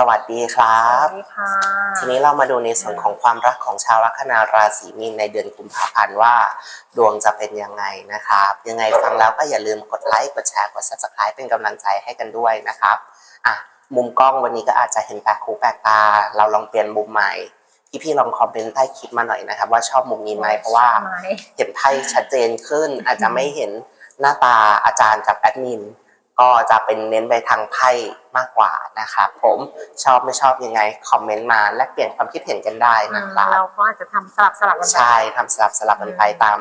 สวัสดีครับ สวัสดีค่ะ ทีนี้เรามาดูในส่วนของความรักของชาวลัคนาราศีมีนในเดือนกุมภาพันธ์ว่า ดวงจะเป็นยังไงนะครับ ยังไงฟังแล้วก็อย่าลืมกดไลค์กดแชร์กด subscribe เป็นกำลังใจให้กันด้วยนะครับอะมุมกล้องวันนี้ก็อาจจะเห็นแปลกหูแปลกตา เราลองเปลี่ยนมุมใหม่พี่พี่ๆลองคอมเมนต์ใต้คลิปมาหน่อยนะครับ ว่าชอบมุมนี้ไหมเพราะว่าใช่ไหมเห็นไพ่ชัดเจนขึ้น อาจจะไม่เห็นหน้าตาอาจารย์กับแอดมิน ก็จะเป็นเน้นไปทางไพ่มากกว่านะครับผมชอบไม่ชอบยังไงคอมเมนต์มาแลกเปลี่ยนความคิดเห็นกันได้อืนะมครับเราก็อาจจะทำสลับสลับกันไปใช่ทำสลับสลับกันไปตาม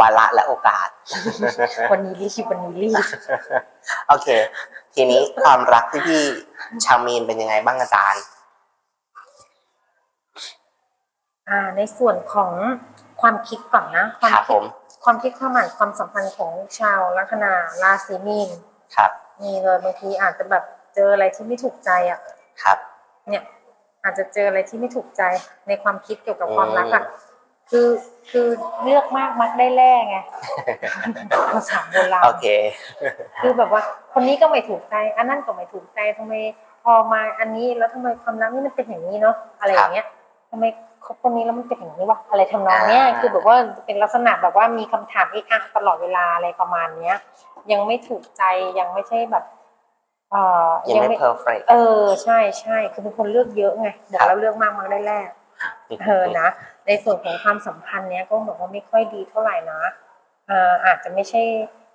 วาระและโอกาส วันนี้รีบวันนี้รีบโอเค ทีนี้ความรักที่พี่ชาวมีนเป็นยังไงบ้างอาจารย์อ่าในส่วนของความคิดก่อนนะ ความครับคิผดมความคิดความหมายความสัมพันธ์ของชาวลัคนาราศีมีน ครับมีเลยบางทีอาจจะแบบเจออะไรที่ไม่ถูกใจอะครับ เนี่ย อาจจะเจออะไรที่ไม่ถูกใจในความคิดเกี่ยวกับความรักอะอืมคือคือเลือกมากมักได้แล่ไงภาษาโบราณโอเค คือแบบว่าคนนี้ก็ไม่ถูกใจ อันนั้นก็ไม่ถูกใจทำไมพอมาอันนี้แล้วทำไมความรักนี่มันเป็นอย่างนี้เนาะอะไรอย่างเงี้ยทำไมคบคนนี้แล้วมันเป็นอย่างนี้วะอะไรทำนองเนี้ยอ่าคือแบบว่าเป็นลักษณะแบบว่ามีคำถามอีกอะตลอดเวลาอะไรประมาณเนี้ย ยังไม่ถูกใจยังไม่ใช่แบบเอ่อยังไม่ perfect เออใช่ใช่คือเป็นคนเลือกเยอะไงบอกแล้วเลือกมากมันได้แรกเออนะในส่วนของความสัมพันธ์เนี้ยก็บอกว่าไม่ค่อยดีเท่าไหร่นะเอ่ออาจจะไม่ใช่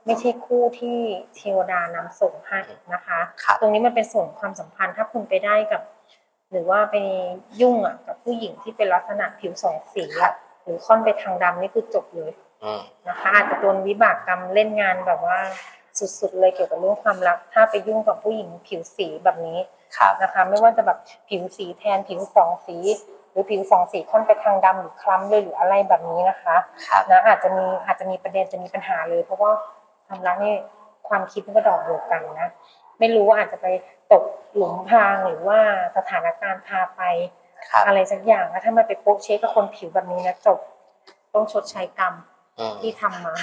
ไม่ใช่คู่ที่เทวดานำส่งให้นะคะครับตรงนี้มันเป็นส่วนความสัมพันธ์ถ้าคุณไปได้กับ หรือว่าไปยุ่งอะกับผู้หญิงที่เป็นลักษณะผิวสองสีครัอะบ หรือค่อนไปทางดำนี่คือจบเลยอืมนะคะอาจจะโดนวิบากกรรมเล่นงานแบบว่าสุดๆเลยเกี่ยวกับเรื่องความรัก ถ้าไปยุ่งกับผู้หญิงผิวสีแบบนี้ครับนะคะ ไม่ว่าจะแบบผิวสีแทนผิวสองสี หรือผิวสองสีค่อนไปทางดำหรือคล้ำเลยหรืออะไรแบบนี้นะคะครับนะอาจจะมีอาจจะมีประเด็นจะมีปัญหาเลย เพราะว่าความรักนี่ความคิดมันก็ดอกเดียวกันนะไม่รู้ว่าอาจจะไปตกหลุมพรางหรือว่าสถานการณ์พาไปครับ อะไรสักอย่างแล้วถ้ามันไปโป๊ะเช็คกับคนผิวแบบนี้นะจบ ต้องชดใช้กรรมอืมที่ทำมา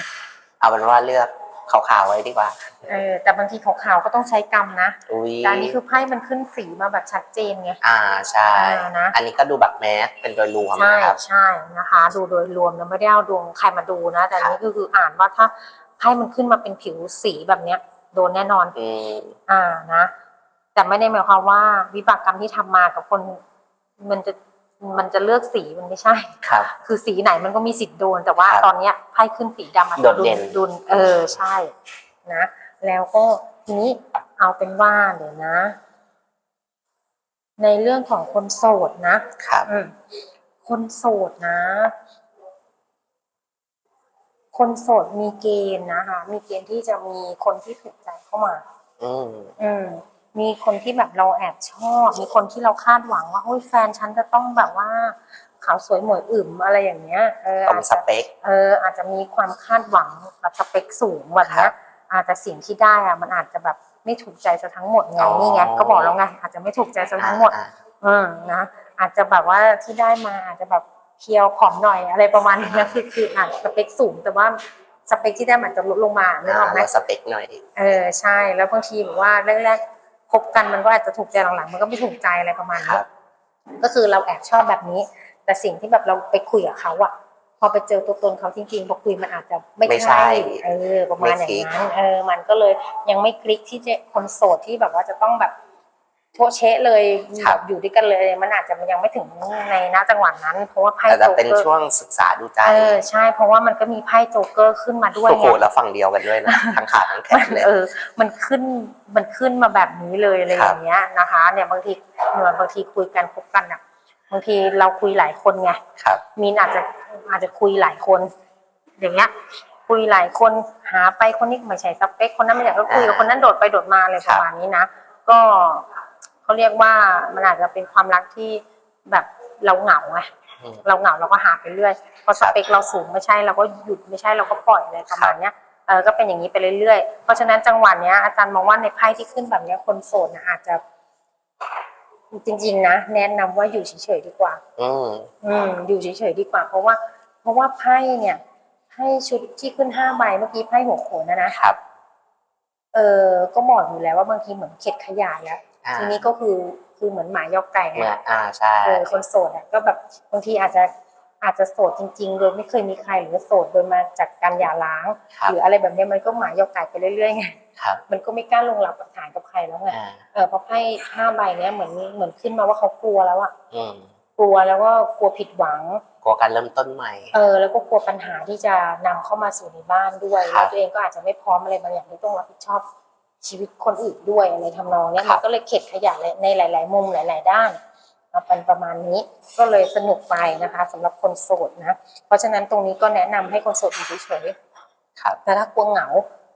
เอาเป็นว่าเลือกขาวๆไว้ดีกว่า เออแต่บางทีขาวๆก็ต้องใช้กรรมนะอุ้ยแต่อันนี้คือไพ่มันขึ้นสีมาแบบชัดเจนไง อ่าใช่ อ่านะ อันนี้ก็ดูแบบแมสเป็นโดยรวมใช่นะครับ ใช่นะคะ ดูโดยรวมนะไม่ได้เอาดวงใครมาดูนะ แต่อันนี้ก็คืออ่านว่าถ้าไพ่มันขึ้นมาเป็นผิวสีแบบเนี้ย โดนแน่นอน อืม อ่านะ แต่ไม่ได้หมายความว่าวิบากกรรมที่ทำมากับคน มันจะมันจะเลือกสีมันไม่ใช่ ครับ คือสีไหนมันก็มีสิทธิ์โดน แต่ว่าครับตอนเนี้ยไพ่ขึ้นสีดำอะโดดเด่น ดุลเออใช่นะ แล้วก็ทีนี้เอาเป็นว่าเดี๋ยวนะ ในเรื่องของคนโสดนะ ครับ อืมคนโสดนะ คนโสดมีเกณฑ์นะคะ มีเกณฑ์ที่จะมีคนที่ถูกใจเข้ามา อืม อืม มีคนที่แบบเราแอบชอบ มีคนที่เราคาดหวังว่าโอ้ยแฟนฉันจะต้องแบบว่าขาวสวยหมวยอึ๋มอะไรอย่างเงี้ย เออตรงอาจสจะเปคเออ อาจจะมีความคาดหวังแบบสเปคสูงแบบครัเนี้ยบอาจจะสิ่งที่ได้อะมันอาจจะแบบไม่ถูกใจซะทั้งหมดไงอ๋อนี่ไงก็บอกแล้วไงอาจจะไม่ถูกใจซะทั้งหมดอ่าอืมนะอาจจะแบบว่าที่ได้มาอาจจะแบบเพียวผอมหน่อยอะไรประมาณนี้นะคือคืออาจสเปคสูงแต่ว่าสเปคที่ได้มันจะลดลงมานึกออกไหมอ่าลดสเปคหน่อย เออใช่แล้วบางทีแบบว่าแรกๆ คบกันมันก็อาจจะถูกใจหลังๆ มันก็ไม่ถูกใจอะไรประมาณครันี้บก็คือเราแอบชอบแบบนี้ แต่สิ่งที่แบบเราไปคุยกับเขาอะพอไปเจอตัวตนเขาจริงๆพอคุยมันอาจจะไม่ไม่ใช่ใช่เออประมาณอย่างนั้นเออมันก็เลยยังไม่คลิกที่จะคนโสดที่แบบว่าจะต้องแบบโชะเชะเลยครัแบบบอยู่ด้วยกันเลย มันอาจจะยังไม่ถึงในณจังหวะนั้น เพราะว่าไพ่แต่จะโจ๊กเป็นเกอร์ช่วงศึกษาดูใจเออใช่ เพราะว่ามันก็มีไพ่โจ๊กเกอร์ขึ้นมาด้วยโอ้โหไงแล้วฝั่งเดียวกันด้วยนะ ทั้งขาทั้งแขมันนเลย เออ มันขึ้นมันขึ้นมาแบบนี้เลยอะไรอย่างเงี้ยนะคะ เนี่ยบางทีเหมือนบางทีคุยกันคบกันอะบางทีเราคุยหลายคนไง ครับ มีนอาจจะอาจจะคุยหลายคน อย่างเงี้ย คุยหลายคนหาไปคนนี้ไม่ใช่สเปคคนนั้นไม่อยากก็คุยกับอ่าคนนั้นโดดไปโดดมาอะไรคปรับระมาณนี้นะก็ เขาเรียกว่ามันอาจจะเป็นความรักที่แบบเราเหงาไงอืม เราเหงาเราก็หาไปเรื่อยพอสเปคเราสูงไม่ใช่เราก็หยุดไม่ใช่เราก็ปล่อยอะไรประมาณเนี้ยเออก็เป็นอย่างนี้ไปเรื่อยๆเพราะฉะนั้นจังหวะเนี้ยอาจารย์มองว่าในไพ่ที่ขึ้นแบบเนี้ยคนโสดนะอาจจะ จริง ๆ นะแนะนำว่าอยู่เฉยๆดีกว่า อืม อืมอยู่เฉยๆดีกว่า เพราะว่า เพราะว่าไพ่เนี่ยไพ่ชุดที่ขึ้นห้าใบเมื่อกี้ไพ่หัวโขนนะนะครับ เออก็บอกอยู่แล้วว่าบางทีเหมือนเข็ดขยายแล้วอ่า ทีนี้ก็คือคคือเหมือนหมายอกไก่เหมืไงอนอ่าใช่เออคนโสดอะก็แบบบางทีอาจจะอาจจะโสดจริง ๆ โดยไม่เคยมีใครหรือว่าโสดโดยมาจากการหย่าร้างครับหรืออะไรแบบเนี้ยมันก็หมายอกไก่ไปเรื่อยๆไงครับมันก็ไม่กล้าลงหลักปักฐานกับใครแล้วไงอ่าเออเพราะไพ่ห้าใบเนี้ยเหมือนเหมือนขึ้นมาว่าเขากลัวแล้วอะอืมกลัวแล้วก็กลัวผิดหวังกลัวการเริ่มต้นใหม่ เออ แล้วก็กลัวปัญหาที่จะนำเข้ามาสู่ในบ้านด้วยครับแล้วตัวเองก็อาจจะไม่พร้อมอะไรบางอย่างที่ต้องรับผิดชอบ ชีวิตคนอื่นด้วยอะไรทำนองเนี้ยครัมับนก็เลยเข็ดขยะในหลาย ๆ มุมหลาย ๆ ด้านมาเป็นประมาณนี้ก็เลยสนุกไปนะคะสำหรับคนโสดนะ เพราะฉะนั้นตรงนี้ก็แนะนำให้คนโสดอยู่เฉยๆ ครับ แต่ถ้ากลัวเหงา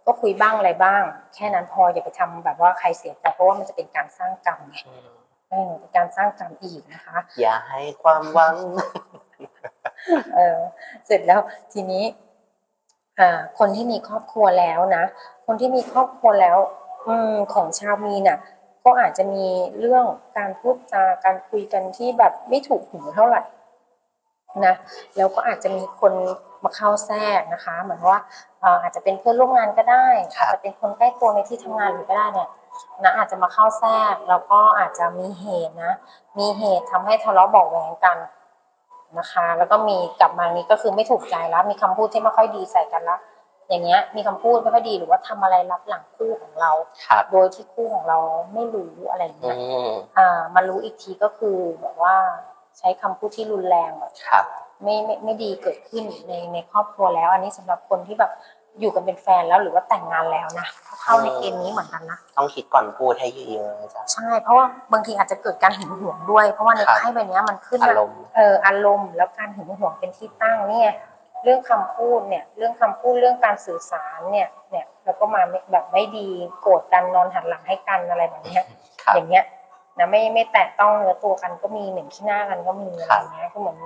ก็คุยบ้างอะไรบ้าง แค่นั้นพออย่าไปทำแบบว่าใครเสียใจเพราะว่ามันจะเป็นการสร้างกรรมไงอืมเออเป็นการสร้างกรรมอีกนะคะ อย่าให้ความหวัง เออเสร็จแล้วทีนี้อ่า คนที่มีครอบครัวแล้วนะ คนที่มีครอบครัวแล้วอืมของชาวมีน่ะ ก็อาจจะมีเรื่องการพูดจาการคุยกันที่แบบไม่ถูกหูเท่าไหร่นะ แล้วก็อาจจะมีคนมาเข้าแทรกนะคะ เหมือนว่าเอ่ออาจจะเป็นเพื่อนร่วมงานก็ได้ครับอาจจะเป็นคนใกล้ตัวในที่ทำงานหรือก็ได้เนี่ยนะอาจจะมาเข้าแทรกแล้วก็อาจจะมีเหตุนะ มีเหตุทำให้ทะเลาะเบาะแหวงกัน นะคะ แล้วก็มีกลับมานี้ก็คือไม่ถูกใจแล้ว มีคำพูดที่ไม่ค่อยดีใส่กันละอย่างเงี้ย มีคำพูดไม่ค่อยดีหรือว่าทำอะไรรับหลังคู่ของเราครับโดยที่คู่ของเราไม่รู้อะไรอย่างอืเงี้ยมอ่ามารู้อีกทีก็คือแบบว่าใช้คำพูดที่รุนแรงแบบครับไม่ไม่ไม่ดีเกิดขึ้นในในครอบครัวแล้ว อันนี้สำหรับคนที่แบบ อยู่กันเป็นแฟนแล้วหรือว่าแต่งงานแล้วนะเข้าในเกณฑ์นี้เหมือนกันนะต้องคิดก่อนพูดให้เยอะๆนะจ๊ะใช่ เพราะว่าบางทีอาจจะเกิดการหึงหวงด้วย เพราะว่าในครับไพ่ใบเนี้ยมันขึ้นอาว่ารมณ์เอออารมณ์แล้วการหึงหวงเป็นที่ตั้งเนี่ยเรื่องคำพูดเนี่ยเรื่องคำพูดเรื่องการสื่อสารเนี่ยเนี่ยแล้วก็มาไม่แบบไม่ดีโกรธกันนอนหันหลังให้กันอะไรแบบเนี้ยครับอย่างเงี้ยนะไม่ไม่แตะต้องเนื้อตัวกันก็มีหนึ่งที่หน้ากันก็มีอะไรครับอย่างเงี้ยก็เหมือน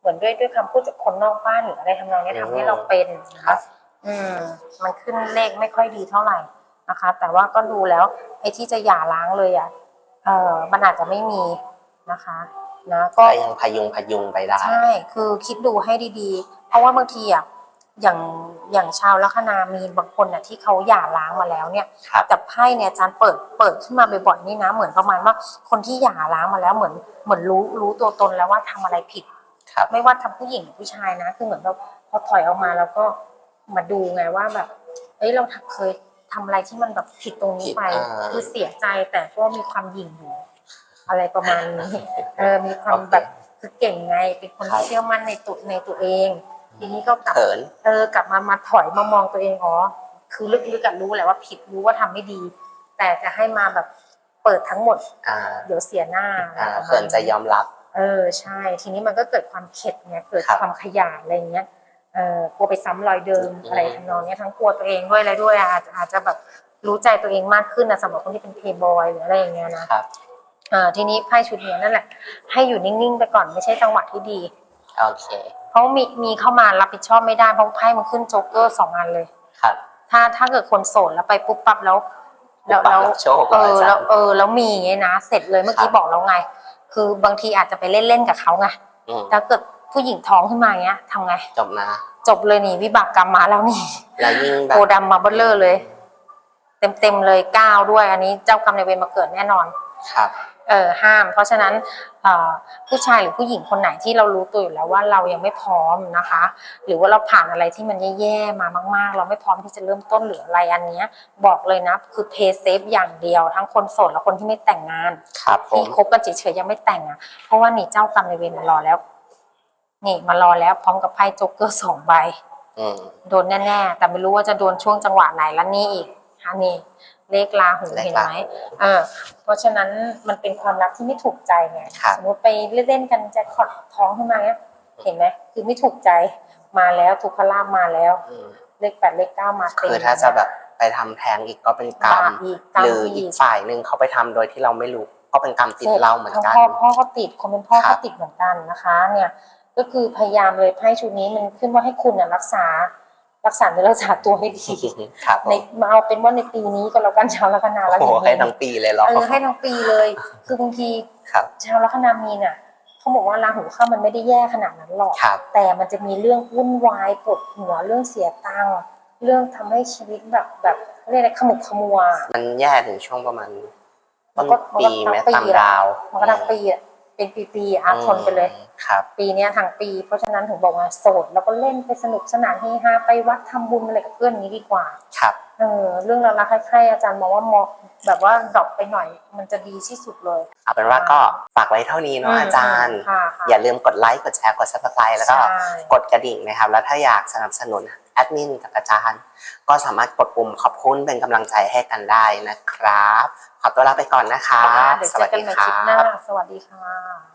เหมือนด้วยด้วยคำพูดจากคนนอกบ้านหรืออะไรทำนองเนี้ยอืมทำให้เราเป็นนะครัคะบ อืมมันขึ้นเลขไม่ค่อยดีเท่าไหร่นะคะ แต่ว่าก็ดูแล้ว ไอ้ที่จะหย่าร้างเลยอะเออมันอาจจะไม่มีนะคะนะก็ก็ยังพยุงพยุงไปได้ ใช่คือคิดดูให้ดีๆ เพราะว่าบางทีอะอย่างอย่างชาวลัคนามีนบางคนน่ะที่เขาหย่าร้างมาแล้วเนี่ย ครับ แต่ไพ่เนี่ยอาจารย์เปิดเปิดขึ้นมาบ่อยๆนี่นะ เหมือนประมาณว่าคนที่หย่าร้างมาแล้วเหมือนเหมือนรู้รู้ตัวตนแล้วว่าทำอะไรผิด ครับ ไม่ว่าทำผู้หญิงหรือผู้ชายนะ คือเหมือนเราพอถอยออกมาแล้วก็ มาดูไงว่าแบบ เอ้ยเราทำเคยทำอะไรที่มันแบบผิดตรงนี้ไปผิดอ่า คือเสียใจแต่ก็มีความหยิ่งอยู่อะไรประมาณนี้ เออมีความแบบคือเก่งไง เป็นคนครับที่เชื่อมั่นในตัวในตัวเอง ทีนี้ก็กลับ เขิน เออกลับมามาถอยมามองตัวเองอ๋อคือลึกๆกันรู้แหละว่าผิดรู้ว่าทำไม่ดี แต่จะให้มาแบบเปิดทั้งหมด อ่าเดี๋ยวเสียหน้าอ่าอะไรประมาณเขินจะยอมรับ เออใช่ ทีนี้มันก็เกิดความเข็ดไงเกิดครับ ความขยาดอะไรเงี้ย เออกลัวไปซ้ำรอยเดิมอืมอะไรทำนองเนี้ยทั้งกลัวตัวเองด้วยอะไรด้วยอาจจะอาจจะแบบรู้ใจตัวเองมากขึ้นนะสำหรับคนที่เป็นเพย์บอยหรืออะไรอย่างเงี้ยนะ ครับเออทีนี้ไพ่ชุดเนี้ยนั่นแหละให้อยู่นิ่งๆไปก่อนไม่ใช่จังหวะที่ดี โอเคเพราะมีมีเข้ามารับผิดชอบไม่ได้เพราะไพ่มันขึ้นโจ๊กเกอร์สองอันเลย ครับ ถ้าถ้าเกิดคนโสดแล้วไปปุ๊บปั๊บแล้วแล้วปุ๊บปั๊บแล้วรับโชคเอออาจารย์แล้วเออแล้วมีอย่างเงี้ยนะเสร็จเลยเมื่อกี้ครับ บอกแล้วไง คือบางทีอาจจะไปเล่นๆกับเขาไงอืมถ้าเกิดผู้หญิงท้องขึ้นมาอย่างเงี้ยทำไงจบนะ จบเลยนี่วิบากกรรมมาแล้วนี่แล้วยิ่งแบโกบดำมาเบลเลอร์เลย เต็มเต็มๆเลยเก้าด้วย อันนี้เจ้ากรรมในายเวรมาเกิดแน่นอน ครับ เออห้าม เพราะฉะนั้นเอ่อผู้ชายหรือผู้หญิงคนไหนที่เรารู้ตัวอยู่แล้วว่าเรายังไม่พร้อมนะคะ หรือว่าเราผ่านอะไรที่มันแย่ๆมามาก ๆ เราไม่พร้อมที่จะเริ่มต้นหรืออะไรอันเนี้ย บอกเลยนะ คือเพย์เซฟอย่างเดียว ทั้งคนโสดและคนที่ไม่แต่งงาน ครับผที่ม คบกันเฉยๆยังไม่แต่งอะเพราะว่านี่เจ้ากรรมในายเวรมารอแล้ว นี่มารอแล้วพร้อมกับไพ่โจ๊กเกอร์สองใบอืมโดนแน่ๆ แต่ไม่รู้ว่าจะโดนช่วงจังหวะไหนแล้วนี่อีกฮะนี่เลขลาหูเลขเห็นลาไหมหูเออเพราะฉะนั้นมันเป็นความรักที่ไม่ถูกใจไงครับสมมติไปเล่นๆกันแจ็คพอตท้องขึ้นมาเนี้ยเห็นไหมคือไม่ถูกใจมาแล้วทุกขลาบมาแล้วอืมเลขแปดเลขเก้ามาเต็มคือถ้าจะแบบไปทำแท้งอีกก็เป็นกรรมบาปอีกกรรมหรืออีอีกกฝ่ายหนึ่งเขาไปทำโดยที่เราไม่รู้ก็เป็นกรรมติดเราเหมือนกันพ่อพ่อก็ติดคนเป็นพ่อครัก็บติดเหมือนกันนะคะ เนี่ย ก็คือพยายามเลยไพ่ชุดนี้มันขึ้นว่าให้คุณน่ะรักษารักษาเนื้อรักษาตัวให้ดีครับผในมมาเอาเป็นว่าในปีนี้ก็แล้วกันชาวลัคนาแล้วโอ้โหเห็นไหมให้ทั้งปีเลยเหรอเออให้ทั้งปีเลย คือบางทีครับชาวลัคนามีน่ะเขาบอกว่าราหูเข้ามันไม่ได้แย่ขนาดนั้นหรอกครับแต่มันจะมีเรื่องวุ่นวายปวดหัวเรื่องเสียตังค์เรื่องทำให้ชีวิตแบบแบบเรียกอะไรขมุกขมัว มันแย่ถึงช่วงประมาณต้นก็ปีไหมก็ตามดาวมันก็ทั้งปีอะ เป็นปีๆอะทนไปเลย ครับ ปีเนี้ยทั้งปี เพราะฉะนั้นถึงบอกว่าโสด แล้วก็เล่นไปสนุกสนานเฮฮาไปวัดทำบุญอะไรกับเพื่อนอย่างนี้ดีกว่า ครับเออเรื่องรักๆใคร่ๆอาจารย์มองว่าเหมาะแบบว่าดรอปไปหน่อยมันจะดีที่สุดเลย เอาเป็นว่าก็ฝากไว้เท่านี้เนาะอาจารย์ค่ะค่ะอย่าลืมกดไลค์กดแชร์กด subscribe แล้วก็ใช่กดกระดิ่งนะครับ แล้วถ้าอยากสนับสนุน แอดมินกับอาจารย์ ก็สามารถกดปุ่มขอบคุณเป็นกำลังใจให้กันได้นะครับ ขอตัวลาไปก่อนนะครับเดี๋ยวสเจวัอสกันดีใหม่คคลิปหรัน้าบสวัสดีค่ะ